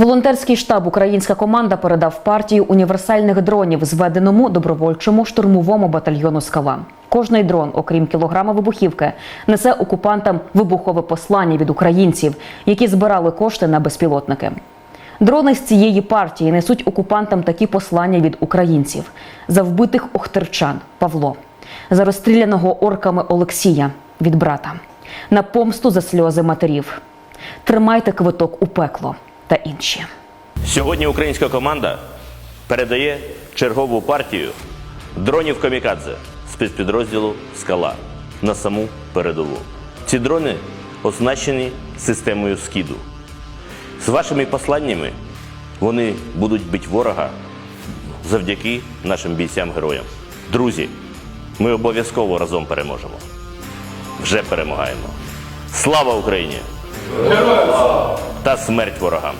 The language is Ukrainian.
Волонтерський штаб Українська команда передав партію універсальних дронів зведеному добровольчому штурмовому батальйону Скала. Кожний дрон, окрім кілограма вибухівки, несе окупантам вибухове послання від українців, які збирали кошти на безпілотники. Дрони з цієї партії несуть окупантам такі послання від українців за вбитих охтерчан Павло, за розстріляного орками Олексія від брата, на помсту за сльози матерів. Тримайте квиток у пекло та інші. Сьогодні українська команда передає чергову партію дронів Камікадзе спецпідрозділу Скала на саму передову. Ці дрони оснащені системою скіду. З вашими посланнями вони будуть бити ворога завдяки нашим бійцям-героям. Друзі, ми обов'язково разом переможемо. Вже перемагаємо. Слава Україні! Та смерть ворогам!